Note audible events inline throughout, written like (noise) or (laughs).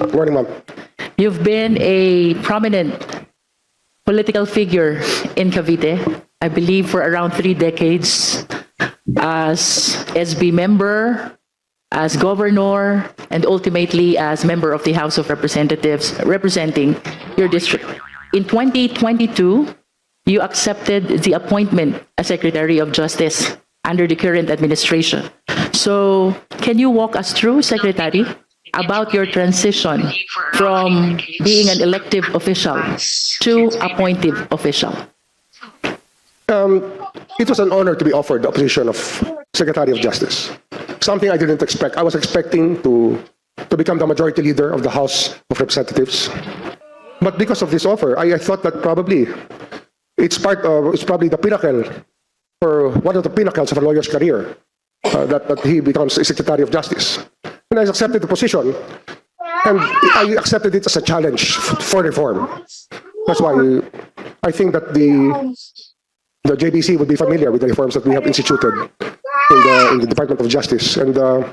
Morning, ma'am. You've been a prominent political figure in Cavite, I believe for around three decades, as SB member, as governor, and ultimately as member of the House of Representatives representing your district. In 2022, you accepted the appointment as Secretary of Justice under the current administration. So, can you walk us through, Secretary, about your transition from being an elective official to appointive official? It was an honor to be offered the position of Secretary of Justice. Something I didn't expect. I was expecting to, to become the majority leader of the House of Representatives. But because of this offer, I, I thought that probably it's part of, it's probably the pinnacle or one of the pinnacles of a lawyer's career uh, that, that he becomes a Secretary of Justice. I accepted the position and I accepted it as a challenge for reform. That's why I think that the the JBC would be familiar with the reforms that we have instituted in the, in the Department of Justice. And uh,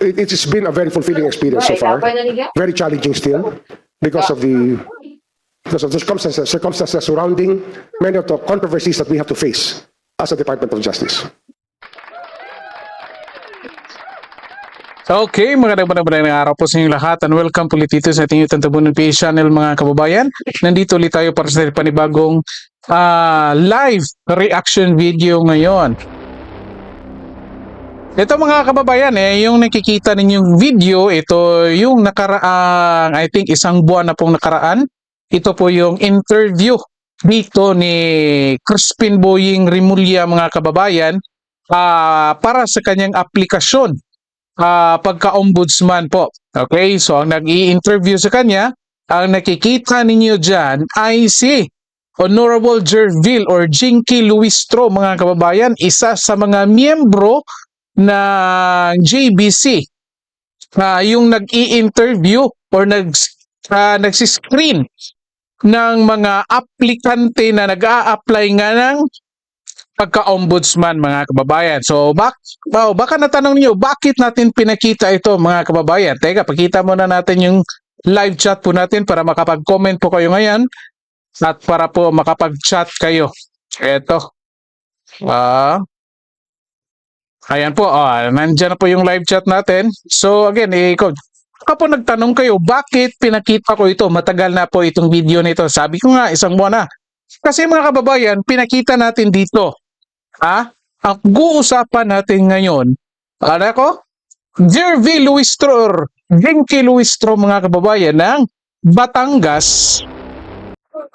it, it's been a very fulfilling experience so far. Very challenging still because of the because of the circumstances, circumstances surrounding many of the controversies that we have to face as a Department of Justice. Okay, magandang magandang araw po sa inyong lahat and welcome ulit dito sa ating YouTube Tabunan PH channel mga kababayan. Nandito ulit tayo para sa panibagong ah, live reaction video ngayon. Ito mga kababayan, eh, yung nakikita ninyong video, ito yung nakaraang, I think isang buwan na pong nakaraan. Ito po yung interview dito ni Crispin Boying Rimulya mga kababayan ah, para sa kanyang aplikasyon ah, pagka-ombudsman po. Okay, so ang nag-i-interview sa kanya, ang nakikita ninyo dyan ay si Honorable Jerville or Jinky Luistro, mga kababayan, isa sa mga miyembro ng JBC. Ah, yung nag-i-interview or nag, ah, nagsiscreen ng mga aplikante na nag-a-apply nga ng pagka-ombudsman mga kababayan. So bak oh, baka natanong niyo bakit natin pinakita ito mga kababayan? Teka, pakita muna natin yung live chat po natin para makapag-comment po kayo ngayon at para po makapag-chat kayo. Ito. Ah. ayan po, ah, nandiyan na po yung live chat natin. So again, eh, ikaw, po nagtanong kayo, bakit pinakita ko ito? Matagal na po itong video nito. Sabi ko nga, isang buwan na. Kasi mga kababayan, pinakita natin dito Ha? Ang guusapan natin ngayon, ano ko? Jervy Luistro or Genki Luistro mga kababayan ng Batangas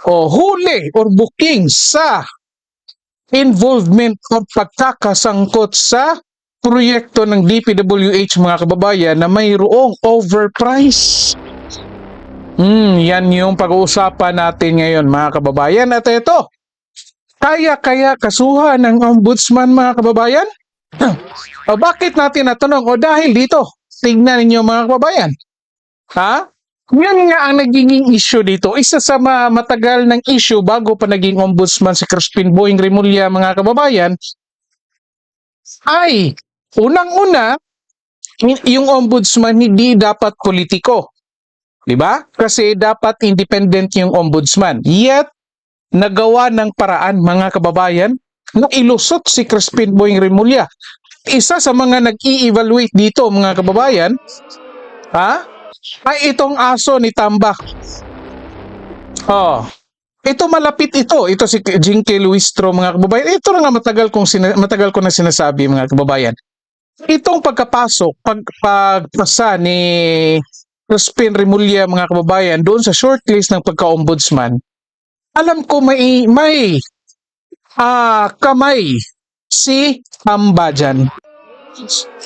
o huli or booking sa involvement o pagkakasangkot sa proyekto ng DPWH mga kababayan na mayroong overprice. Hmm, yan yung pag-uusapan natin ngayon mga kababayan. At ito, kaya-kaya kasuhan ng ombudsman mga kababayan? (clears throat) o bakit natin natanong? O dahil dito, tignan ninyo mga kababayan. Ha? Yan nga ang naging issue dito. Isa sa ma- matagal ng issue bago pa naging ombudsman si Crispin Boying Remulla mga kababayan ay unang-una yung ombudsman hindi dapat politiko. 'Di ba? Kasi dapat independent yung ombudsman. Yet nagawa ng paraan mga kababayan na ilusot si Crispin Boying Remulla. Isa sa mga nag-i-evaluate dito mga kababayan, ha? Ay itong aso ni Tambak. Oh. Ito malapit ito. Ito si Jinky Luistro mga kababayan. Ito na nga matagal kong matagal ko na sinasabi mga kababayan. Itong pagkapasok, pag pagpasa ni Crispin Remulla mga kababayan doon sa shortlist ng pagka-ombudsman, alam ko may may ah kamay si Tamba dyan.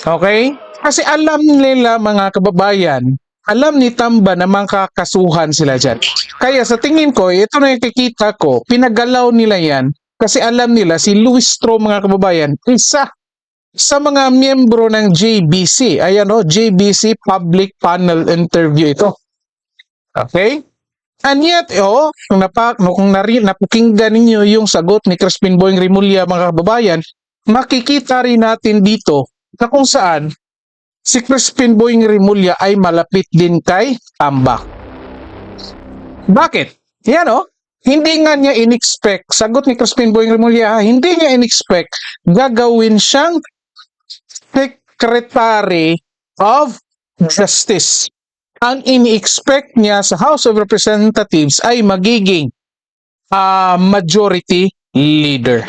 Okay? Kasi alam nila mga kababayan, alam ni Tamba na makakasuhan sila dyan. Kaya sa tingin ko, ito na yung kikita ko, pinagalaw nila yan kasi alam nila si Luis Stro mga kababayan, isa sa mga miyembro ng JBC. Ayan o, JBC Public Panel Interview ito. Okay? And yet, oh, kung, napa, no, kung nari, napakinggan ninyo yung sagot ni Crispin Boying Rimulya mga kababayan, makikita rin natin dito na kung saan si Crispin Boying Rimulya ay malapit din kay Tambak. Bakit? Yan o. Hindi nga niya in-expect, sagot ni Crispin Boying Rimulya, hindi niya in-expect gagawin siyang Secretary of Justice. Ang ini-expect niya sa House of Representatives ay magiging ah, majority leader.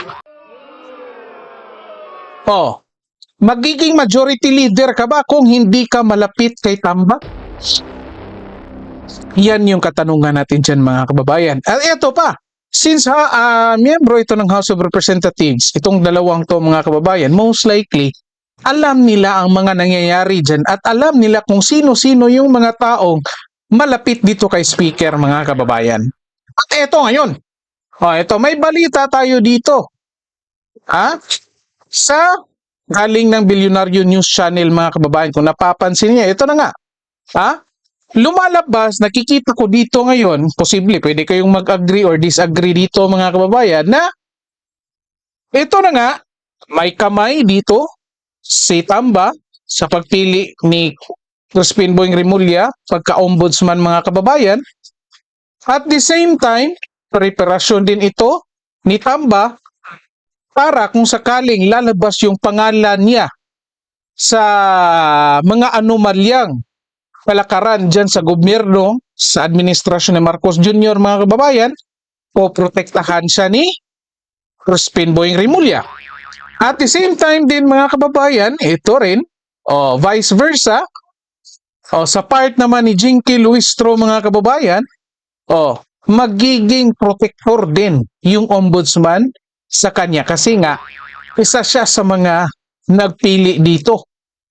Oh, magiging majority leader ka ba kung hindi ka malapit kay Tambak? Yan yung katanungan natin dyan mga kababayan. At ito pa, since ha, ah, miyembro ito ng House of Representatives, itong dalawang to mga kababayan, most likely, alam nila ang mga nangyayari dyan at alam nila kung sino-sino yung mga taong malapit dito kay Speaker mga kababayan. At eto ngayon, oh, eto, may balita tayo dito. Ha? Sa galing ng Bilyonaryo News Channel mga kababayan, kung napapansin niya, ito na nga. Ha? Lumalabas, nakikita ko dito ngayon, posible, pwede kayong mag-agree or disagree dito mga kababayan, na ito na nga, may kamay dito si Tamba sa pagpili ni Crispin Boying Rimulya pagka-ombudsman mga kababayan. At the same time, preparasyon din ito ni Tamba para kung sakaling lalabas yung pangalan niya sa mga anomalyang kalakaran dyan sa gobyerno, sa administrasyon ni Marcos Jr. mga kababayan, poprotektahan siya ni Crispin Boying Rimulya. At the same time din mga kababayan, ito rin, o vice versa, o sa part naman ni Jinky Luistro mga kababayan, o magiging protector din yung ombudsman sa kanya kasi nga isa siya sa mga nagpili dito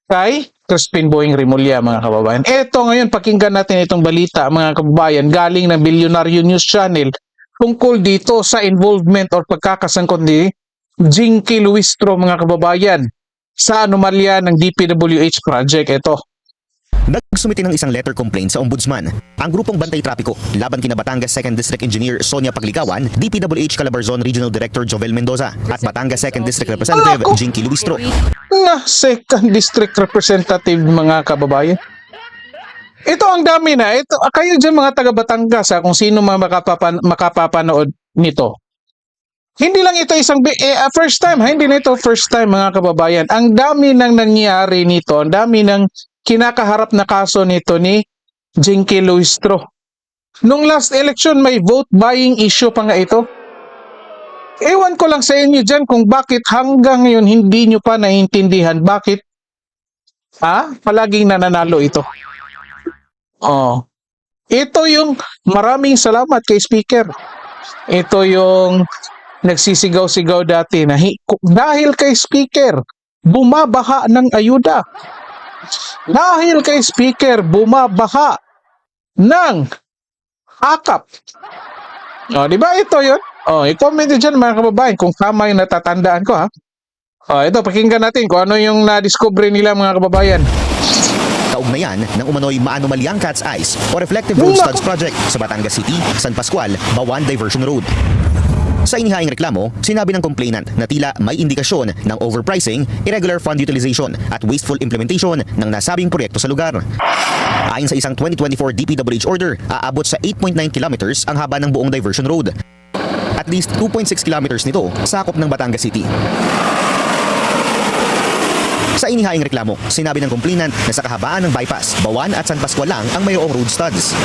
kay Crispin Boying Rimulya mga kababayan. Ito ngayon pakinggan natin itong balita mga kababayan galing ng Bilyonaryo News Channel tungkol dito sa involvement or pagkakasangkot ni Jinky Luistro mga kababayan sa anomalya ng DPWH project. Ito. Nagsumiti ng isang letter complaint sa Ombudsman. Ang grupong Bantay Trapiko, laban kina Batangas 2nd District Engineer Sonia Pagligawan, DPWH Calabarzon Regional Director Jovel Mendoza, at Batangas 2nd District Representative Ako! Jinky Luistro. na second district representative mga kababayan. Ito ang dami na. Ito, kayo dyan mga taga Batangas ha, kung sino mga makapapan, makapapanood nito. Hindi lang ito isang eh, ah, first time, hindi na ito first time mga kababayan. Ang dami nang nangyari nito, ang dami ng kinakaharap na kaso nito ni Jinky Luistro. Nung last election, may vote buying issue pa nga ito. Ewan ko lang sa inyo dyan kung bakit hanggang ngayon hindi nyo pa naiintindihan bakit ha? palaging nananalo ito. Oh. Ito yung maraming salamat kay speaker. Ito yung nagsisigaw-sigaw dati na dahil kay speaker bumabaha ng ayuda. Dahil kay speaker bumabaha ng akap. O, di ba ito yun? O, i-comment nyo dyan mga kababayan kung tama yung natatandaan ko ha. O, ito, pakinggan natin kung ano yung na-discover nila mga kababayan. Kaugnayan ng umano'y maanomalyang Cat's Eyes o Reflective Road! Studs Project sa Batangas City, San Pascual, Bawan Diversion Road. Sa inihaing reklamo, sinabi ng complainant na tila may indikasyon ng overpricing, irregular fund utilization at wasteful implementation ng nasabing proyekto sa lugar. Ayon sa isang 2024 DPWH order, aabot sa 8.9 kilometers ang haba ng buong diversion road. At least 2.6 kilometers nito sakop ng Batangas City. Sa inihaing reklamo, sinabi ng complainant na sa kahabaan ng bypass, Bawan at San Pascual lang ang mayroong road studs.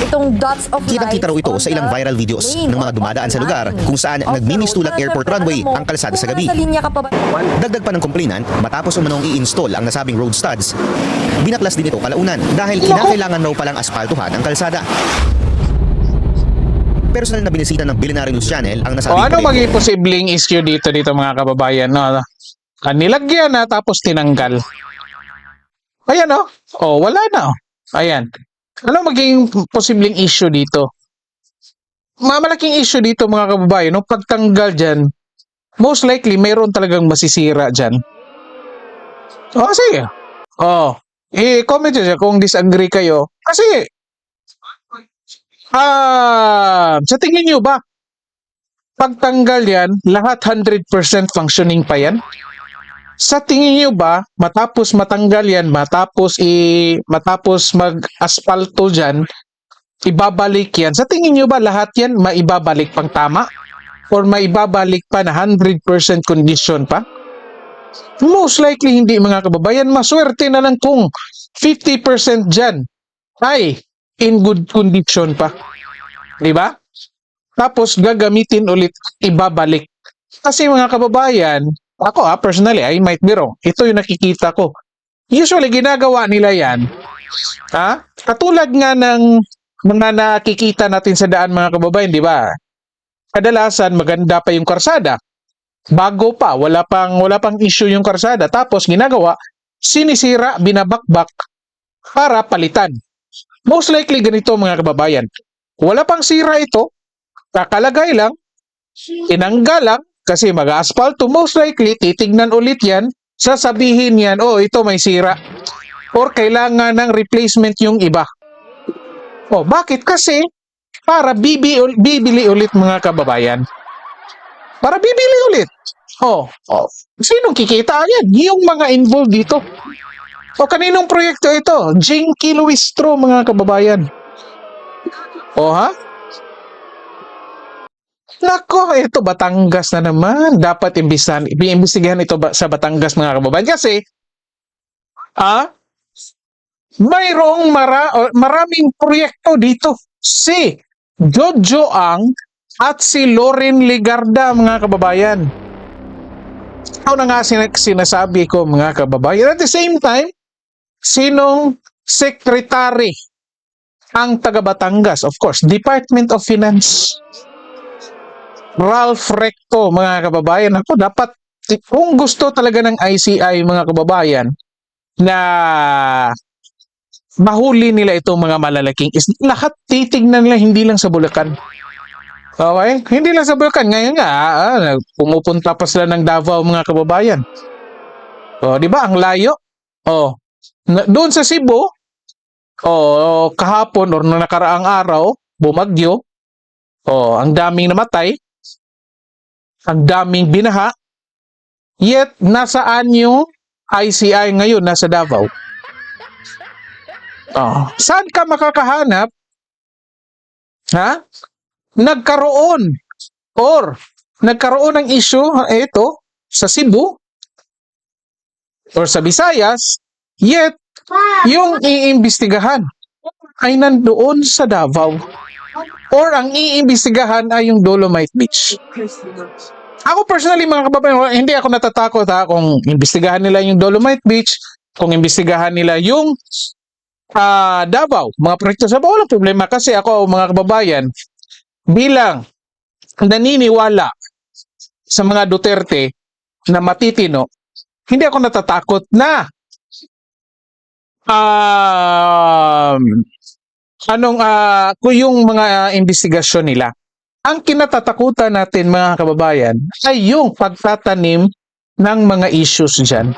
Itong dots of Kitang-kita raw ito sa ilang viral videos ng mga dumadaan sa lugar kung saan road. airport runway ang kalsada sa gabi. Dagdag pa ng complainant, matapos umanong i-install ang nasabing road studs, binaklas din ito kalaunan dahil kinakailangan raw palang aspaltuhan ang kalsada. Personal na binisita ng Billionaire News Channel ang O nasabing ano maging posibleng issue dito dito mga kababayan? No? Ah, Nilagyan na tapos tinanggal. Ayan oh. Oh, wala na oh. Ayan. Ano maging posibleng issue dito? Mamalaking issue dito mga kababayan, no pagtanggal diyan, most likely mayroon talagang masisira diyan. Oh, sige. Oh, i-comment nyo kung disagree kayo. Kasi Ah, sa tingin niyo ba pagtanggal yan, lahat 100% functioning pa yan? Sa tingin niyo ba, matapos matanggal yan, matapos i matapos mag-asfalto diyan, ibabalik yan. Sa tingin niyo ba lahat yan maibabalik pang tama? Or maibabalik pa na 100% condition pa? Most likely hindi mga kababayan. Maswerte na lang kung 50% dyan ay in good condition pa. Di ba? Tapos gagamitin ulit, ibabalik. Kasi mga kababayan, ako ah, personally, I might be wrong. Ito yung nakikita ko. Usually, ginagawa nila yan. Ha? Katulad nga ng mga nakikita natin sa daan mga kababayan, di ba? Kadalasan, maganda pa yung karsada. Bago pa, wala pang, wala pang issue yung karsada. Tapos, ginagawa, sinisira, binabakbak para palitan. Most likely, ganito mga kababayan. Wala pang sira ito, kakalagay lang, tinanggal kasi mag-asfalto, most likely, titignan ulit yan, sasabihin yan, oh, ito may sira. Or kailangan ng replacement yung iba. Oh, bakit? Kasi, para bibi, bibili ulit mga kababayan. Para bibili ulit. Oh, oh. Sinong kikita yan? Yung mga involved dito. O kaninong proyekto ito? Jinky Luistro, mga kababayan. O ha? Nako, ito Batangas na naman. Dapat imbisahan, iimbestigahan ito ba, sa Batangas mga kababayan. Kasi, ah, mayroong mara, maraming proyekto dito. Si Jojo Ang at si Loren Ligarda mga kababayan. Ito na nga sin- sinasabi ko mga kababayan. At the same time, sinong secretary ang taga Batangas? Of course, Department of Finance. Ralph Recto, mga kababayan. Ako, dapat, kung gusto talaga ng ICI, mga kababayan, na mahuli nila itong mga malalaking is lahat titignan nila hindi lang sa Bulacan. Okay? Hindi lang sa Bulacan. Ngayon nga, ah, pumupunta pa sila ng Davao, mga kababayan. O, di ba? Ang layo. O, na, doon sa Cebu, o, kahapon or na nakaraang araw, bumagyo. O, ang daming namatay. Ang daming binaha. Yet, nasaan yung ICI ngayon? Nasa Davao. Oh, saan ka makakahanap? Ha? Nagkaroon or nagkaroon ng issue ito sa Cebu or sa Visayas, yet yung iimbestigahan ay nandoon sa Davao. Or ang iimbestigahan ay yung Dolomite Beach. Ako personally mga kababayan, hindi ako natatakot ha kung imbestigahan nila yung Dolomite Beach, kung imbestigahan nila yung ah Davao, mga proyekto sa Davao, walang problema kasi ako mga kababayan bilang naniniwala sa mga Duterte na matitino, hindi ako natatakot na um, anong ah kung yung mga investigasyon nila. Ang kinatatakutan natin mga kababayan ay yung pagtatanim ng mga issues dyan.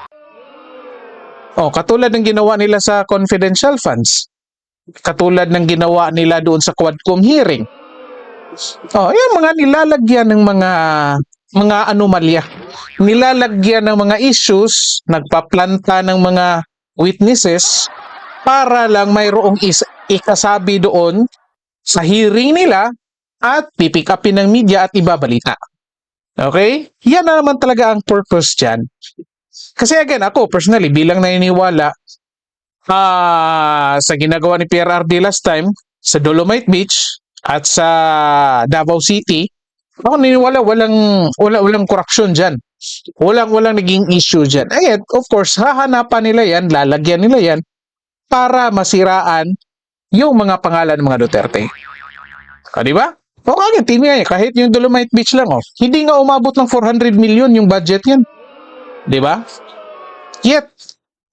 Oh, katulad ng ginawa nila sa confidential funds. Katulad ng ginawa nila doon sa Quadcom hearing. Oh, yung mga nilalagyan ng mga mga anomalya. Nilalagyan ng mga issues, nagpaplanta ng mga witnesses para lang mayroong is ikasabi doon sa hearing nila at pipick upin ng media at ibabalita. Okay? Yan na naman talaga ang purpose dyan. Kasi again, ako personally, bilang naniniwala ah sa ginagawa ni PRRD last time sa Dolomite Beach at sa Davao City, ako naniniwala walang wala walang corruption diyan. Walang walang naging issue diyan. Ayun, of course, hahanapan nila 'yan, lalagyan nila 'yan para masiraan yung mga pangalan ng mga Duterte. Ah, di ba? O kaya, tingnan niya, kahit yung Dolomite Beach lang, oh, hindi nga umabot ng 400 million yung budget yan. Di ba? Yet,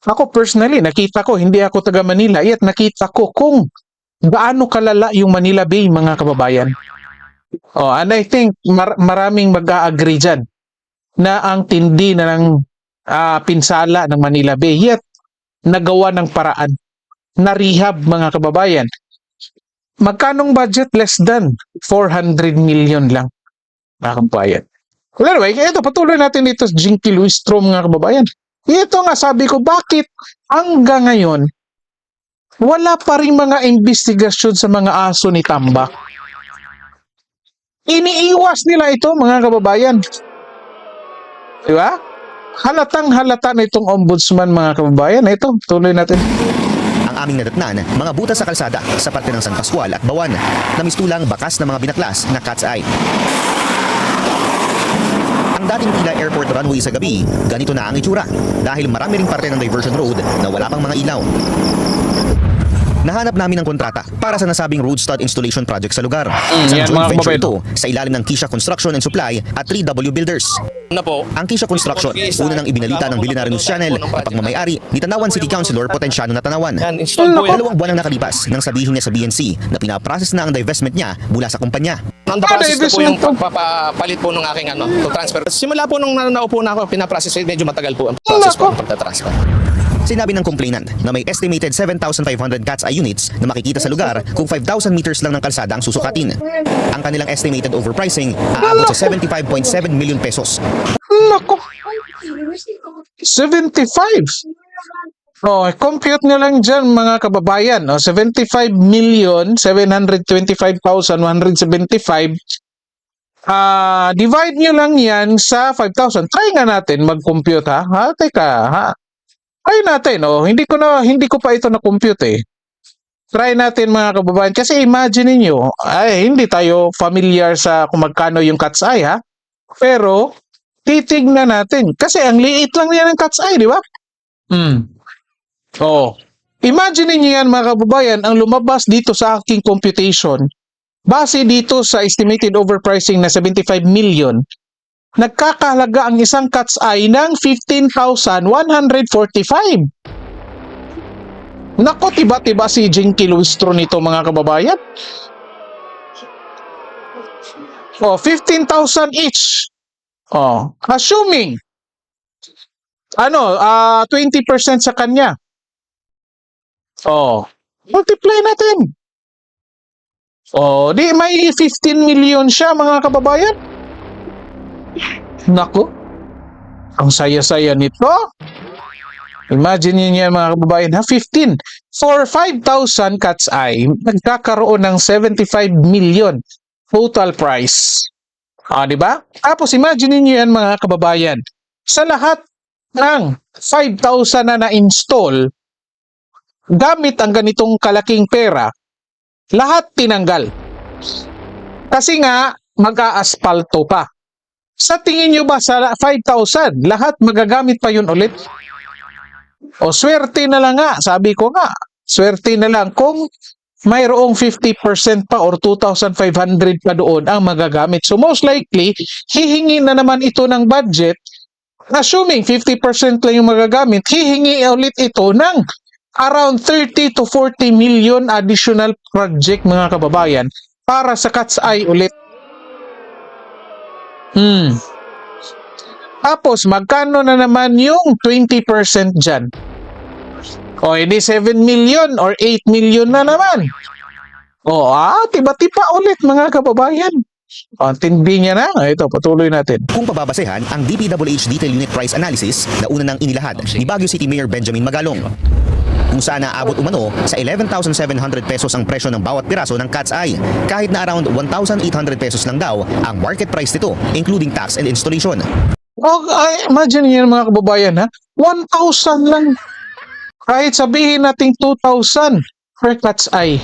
ako personally, nakita ko, hindi ako taga Manila, yet nakita ko kung gaano kalala yung Manila Bay, mga kababayan. Oh, and I think mar- maraming mag-agree dyan na ang tindi na ng ah, pinsala ng Manila Bay, yet nagawa ng paraan. Na-rehab, mga kababayan. Magkanong budget? Less than 400 million lang, mga kababayan. Well, anyway, ito, patuloy natin dito sa Jinky Luistro, mga kababayan. Ito nga, sabi ko, bakit hanggang ngayon, wala pa rin mga investigasyon sa mga aso ni Tamba? Iniiwas nila ito, mga kababayan. Di ba? Halatang halata na itong ombudsman, mga kababayan. Ito, tuloy natin. Aming nadatnan, mga butas sa kalsada sa parte ng San Pascual at Bawan na mistulang bakas ng mga binaklas na cat's eye. Ang dating tila airport runway sa gabi, ganito na ang itsura dahil marami ring parte ng diversion road na wala pang mga ilaw. Nahanap namin ng kontrata para sa nasabing road stud installation project sa lugar. Isang yan, joint mga venture ito sa ilalim ng Kisha Construction and Supply at 3W Builders. na po. Ang Kisha Construction, una nang ibinalita ng Billionaire News Channel na pagmamayari ni Tanawan City Councilor Potensyano na Tanawan. Dalawang buwan ang nakalipas nang sabihin niya sa BNC na pinaprocess na ang divestment niya mula sa kumpanya. Ang Ah, process na po yung pagpapalit po ng aking ano, to transfer. Simula po nung na- naupo na ako, pinaprocess, medyo matagal po ang process po ng pagtatransfer. Sinabi ng complainant na may estimated 7,500 cat's eye units na makikita sa lugar kung 5,000 meters lang ng kalsada ang susukatin. Ang kanilang estimated overpricing aabot sa 75.7 million pesos. Nako. 75. Oh, compute nyo lang dyan mga kababayan. Oh, 75 million 725,175. Ah, divide nyo lang yan sa 5,000. Try nga natin mag-compute ha. Ha, teka, ha. Try natin, oh. Hindi ko na hindi ko pa ito na compute eh. Try natin mga kababayan kasi imagine niyo, ay hindi tayo familiar sa kung magkano yung cat's eye ha. Pero titignan natin. Kasi ang liit lang yan ng cat's eye, di ba? Hmm. Oh. Imagine niyo yan mga kababayan, ang lumabas dito sa aking computation, base dito sa estimated overpricing na 75 million, nagkakahalaga ang isang cat's eye ng 15,145. Nako, tiba-tiba si Jinky Luistro nito mga kababayan. Oh, 15,000 each. Oh, assuming ano, ah 20% sa kanya. Oh, multiply natin. Oh, di may 15 million siya mga kababayan. Nako. Ang saya-saya nito. Imagine niyo yan mga kababayan ha, 15. For 5,000 cat's eye, nagkakaroon ng 75 million total price. Ah, di ba? Tapos imagine niyo yan mga kababayan. Sa lahat ng 5,000 na na-install, gamit ang ganitong kalaking pera, lahat tinanggal. Kasi nga, mag-aaspalto pa. Sa tingin nyo ba sa 5,000, lahat magagamit pa yun ulit? O swerte na lang nga, sabi ko nga, swerte na lang kung mayroong 50% pa or 2,500 pa doon ang magagamit. So most likely, hihingi na naman ito ng budget assuming 50% lang yung magagamit, hihingi ulit ito ng around 30 to 40 million additional project mga kababayan para sa cat's eye ulit. Hmm. Tapos, magkano na naman yung 20% dyan? O, edi 7 million or 8 million na naman. O, ah, tiba-tiba ulit mga kababayan. O, tindi niya na. Ito, patuloy natin. Kung pababasehan ang DPWH Detail Unit Price Analysis na una nang inilahad ni Baguio City Mayor Benjamin Magalong kung saan naabot umano sa 11,700 pesos ang presyo ng bawat piraso ng cat's eye kahit na around 1,800 pesos lang daw ang market price nito including tax and installation. Oh, ay, imagine niyo mga kababayan ha. 1,000 lang. Kahit sabihin nating 2,000 per cat's eye.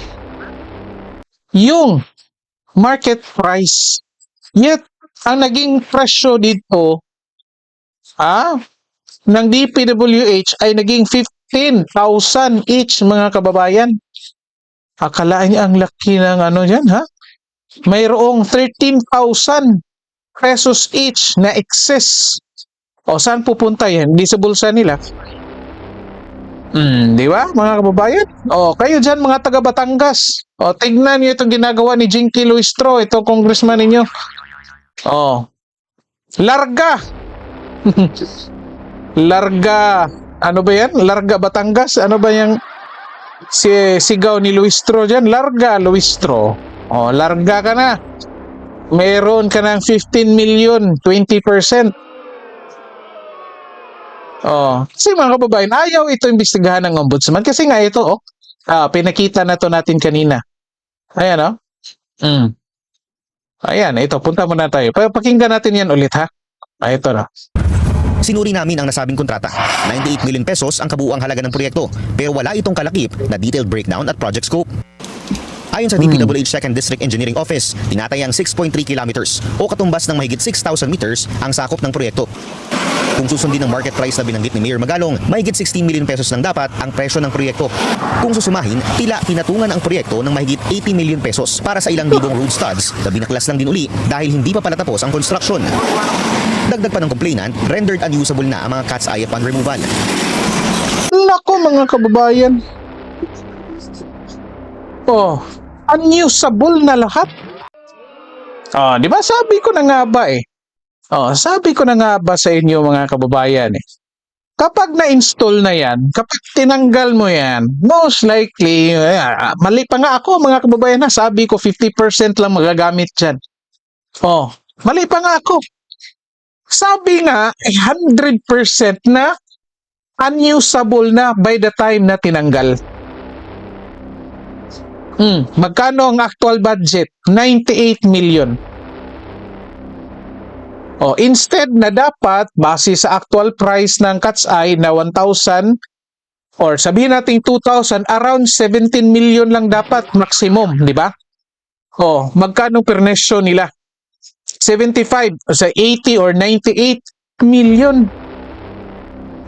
Yung market price. Yet, ang naging presyo dito ah, ng DPWH ay naging 15,000 each mga kababayan. Akalaan niya ang laki ng ano yan ha? Mayroong 13,000 pesos each na excess. O saan pupunta yan? Hindi sa bulsa nila. Hmm, di ba mga kababayan? O kayo dyan mga taga Batangas. O tignan niyo itong ginagawa ni Jinky Luistro, itong congressman ninyo. O. Larga. (laughs) Larga. Ano ba yan? Larga Batangas? Ano ba yung si sigaw ni Luistro dyan? Larga Luistro. O, larga ka na. Meron ka ng 15 million, 20%. Oh, kasi mga kababayan, ayaw ito imbestigahan ng ombudsman kasi nga ito, oh, ah, pinakita na to natin kanina. Ayan, oh. Mm. Ayan, ito, punta muna tayo. Pa- Pakinggan natin yan ulit, ha? Ah, ito na. Sinuri namin ang nasabing kontrata. 98 million pesos ang kabuuang halaga ng proyekto pero wala itong kalakip na detailed breakdown at project scope. Ayon sa DPWH 2nd District Engineering Office, tinatayang 6.3 kilometers o katumbas ng mahigit 6,000 meters ang sakop ng proyekto. Kung susundin ang market price na binanggit ni Mayor Magalong, mahigit 16 million pesos lang dapat ang presyo ng proyekto. Kung susumahin, tila pinatungan ang proyekto ng mahigit 80 million pesos para sa ilang libong road studs na binaklas lang din uli dahil hindi pa pala tapos ang construction. Dagdag pa ng complainant, rendered unusable na ang mga cat's eye upon removal. Nako mga kababayan. Oh, unusable na lahat. Oh, di ba sabi ko na nga ba eh. Oh, sabi ko na nga ba sa inyo mga kababayan eh. Kapag na-install na yan, kapag tinanggal mo yan, most likely, eh, ah, mali pa nga ako mga kababayan ha, sabi ko 50% lang magagamit dyan. Oh, mali pa nga ako. Sabi nga, eh, 100% na unusable na by the time na tinanggal. Hmm, magkano ang actual budget? 98 million. Oh, instead na dapat base sa actual price ng Cat's Eye na 1,000 or sabihin natin 2,000, around 17 million lang dapat maximum, di ba? Oh, magkano pernesyo nila? 75 o sa 80 or 98 million.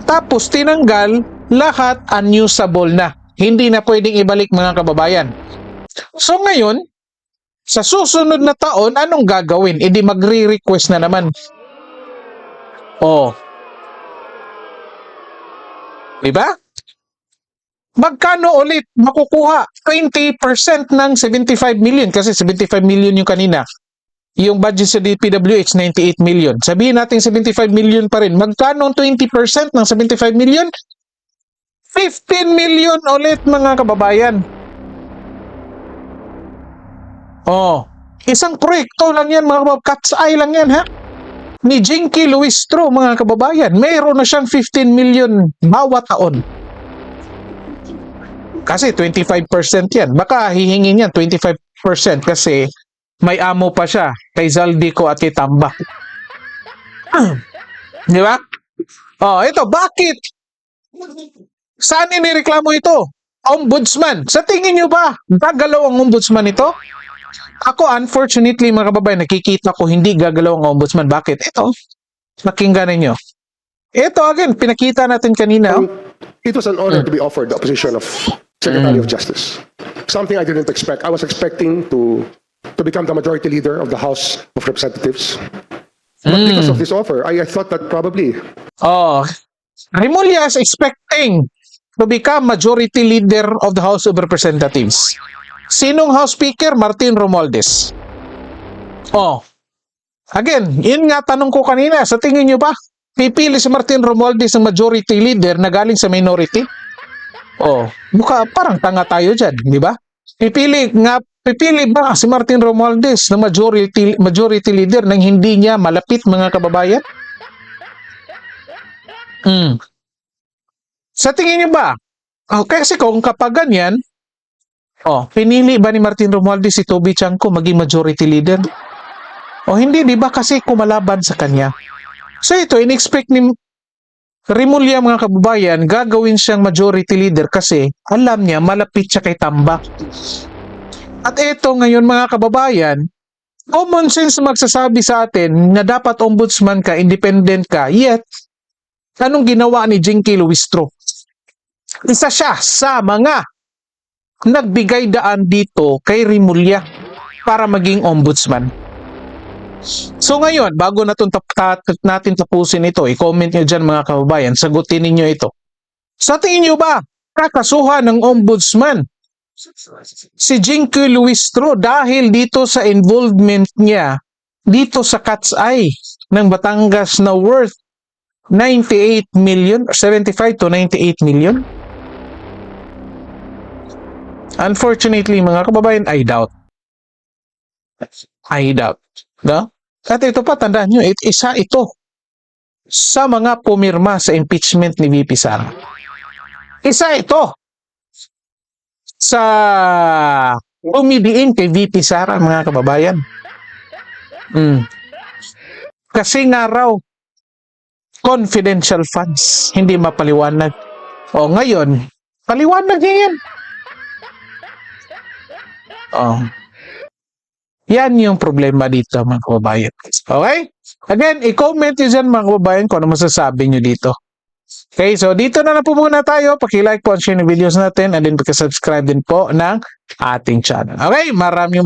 Tapos tinanggal, lahat unusable na. Hindi na pwedeng ibalik mga kababayan. So ngayon, sa susunod na taon, anong gagawin? E di magre-request na naman. Oh. Diba? Magkano ulit makukuha? 20% ng 75 million kasi 75 million yung kanina. Yung budget sa DPWH 98 million. Sabihin natin 75 million pa rin. Magkano ang 20% ng 75 million? 15 million ulit mga kababayan. Oh, isang proyekto lang yan mga kababayan. Cat's eye lang yan ha. Ni Jinky Luistro mga kababayan. Mayroon na siyang 15 million bawat taon. Kasi 25% yan. Baka hihingin yan 25% kasi may amo pa siya kay Zaldico at kay Tamba. (clears throat) Di ba? Oh, ito, bakit? Saan inireklamo ito? Ombudsman. Sa tingin nyo ba, gagalaw ang ombudsman ito? Ako, unfortunately, mga kababayan, nakikita ko hindi gagalaw ang ombudsman. Bakit? Ito, pakinggan ninyo. Ito, again, pinakita natin kanina. oh. It was an honor to be offered the position of Secretary of Justice. Something I didn't expect. I was expecting to to become the majority leader of the House of Representatives. But because of this offer, I, I thought that probably Oh, Remulla is expecting to become majority leader of the House of Representatives. Sinong House Speaker? Martin Romualdez. Oh. Again, yun nga tanong ko kanina. Sa tingin nyo ba, pipili si Martin Romualdez ng majority leader na galing sa minority? Oh, mukha parang tanga tayo dyan, di ba? Pipili nga pipili ba si Martin Romualdez na majority majority leader nang hindi niya malapit mga kababayan? Mm. Sa tingin niyo ba? Oh, kasi kung kapag ganyan, oh, pinili ba ni Martin Romualdez si Toby Chanco maging majority leader? O hindi, di ba? Kasi kumalaban sa kanya. So ito, in-expect ni Rimulya mga kababayan, gagawin siyang majority leader kasi alam niya malapit siya kay Tambak. At ito ngayon mga kababayan, common sense magsasabi sa atin na dapat ombudsman ka, independent ka, yet anong ginawa ni Jinky Luistro? Isa siya sa mga nagbigay daan dito kay Rimulya para maging ombudsman. So ngayon, bago natin, tap- natin tapusin ito, i-comment nyo dyan mga kababayan, sagutin ninyo ito. Sa tingin nyo ba, kakasuhan ng ombudsman si Jinky Luistro dahil dito sa involvement niya dito sa Cat's Eye ng Batangas na worth 98 million, 75 to 98 million? Unfortunately, mga kababayan, I doubt. I doubt. No? At ito pa, tandaan nyo, it, isa ito sa mga pumirma sa impeachment ni VP Sara. Isa ito sa bumidiin kay VP Sara, mga kababayan. Mm. Kasi nga raw, confidential funds, hindi mapaliwanag. O ngayon, paliwanag niya yan. Oh. Yan yung problema dito mga kababayan. Okay? Again, i-comment nyo dyan mga kababayan kung ano masasabi nyo dito. Okay, so dito na na po muna tayo. Paki-like po ang videos natin and then paki-subscribe din po ng ating channel. Okay, maraming